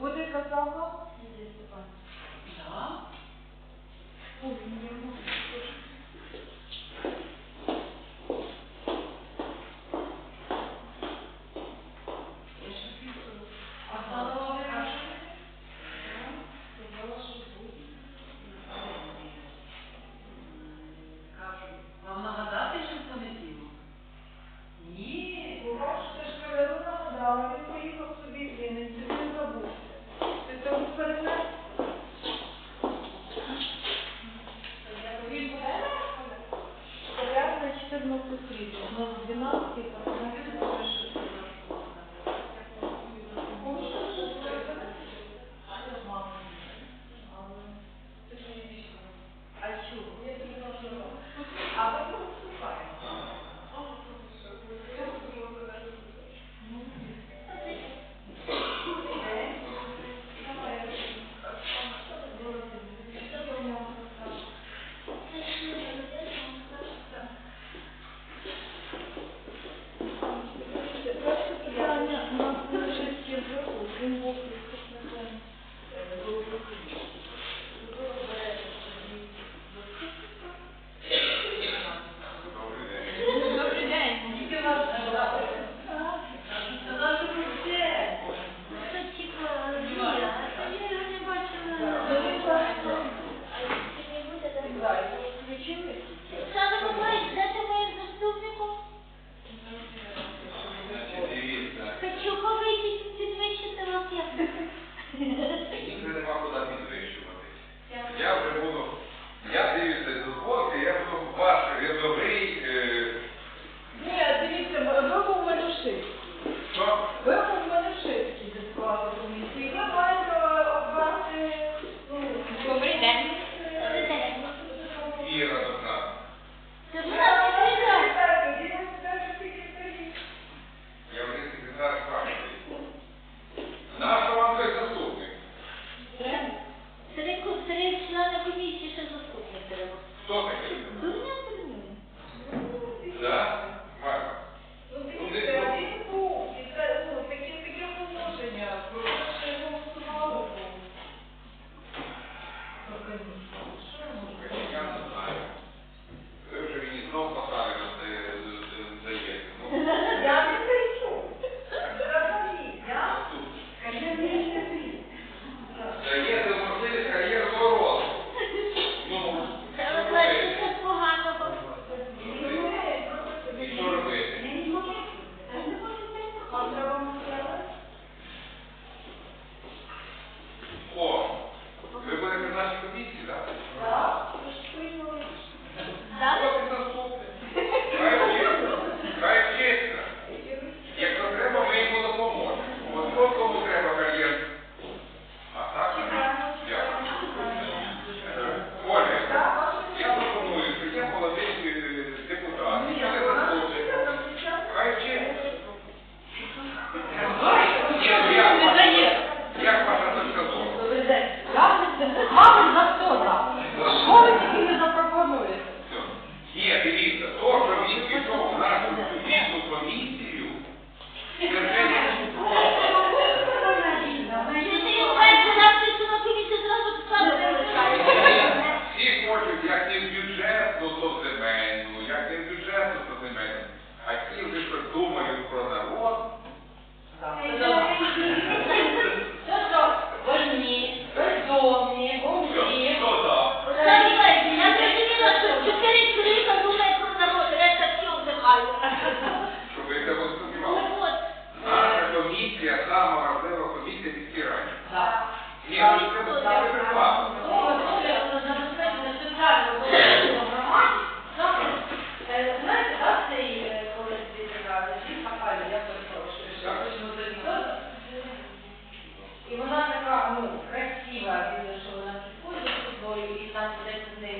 Буде казав вам, Лідія Да? Так. Повинні бути. Кнопку 3, номер 12, постановление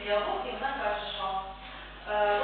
діалог, і вона каже, що. Е,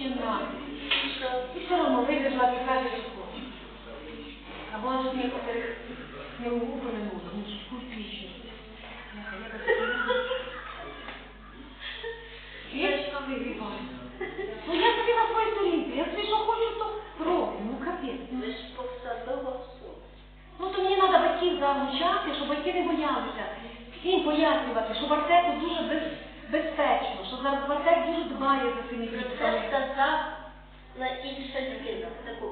І все одно вибігла така річку. Або ж некоторих не угубили, не скупічно. Річка вибігла. Ну я собі на своїй сторінці, я собі що хочу, то роблю, ну капець. Ми ж посадова. Ну то мені треба батьків залучати, щоб батьки не боялися. Всім пояснювати, що в дуже без... безпечно, що зараз в дуже дбає за цими дітками на інше людину, таку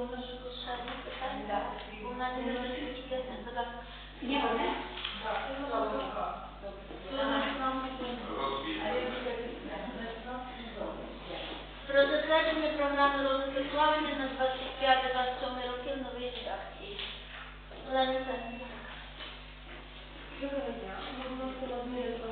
było mnóstwo szeregu pytań, bo na nie ze wszystkich jestem, to tak nie wiem. Продолжение программы «Розыгрышлавление» на 25 27 роки в новій редакції. Лариса Доброго дня. Ми голосимо з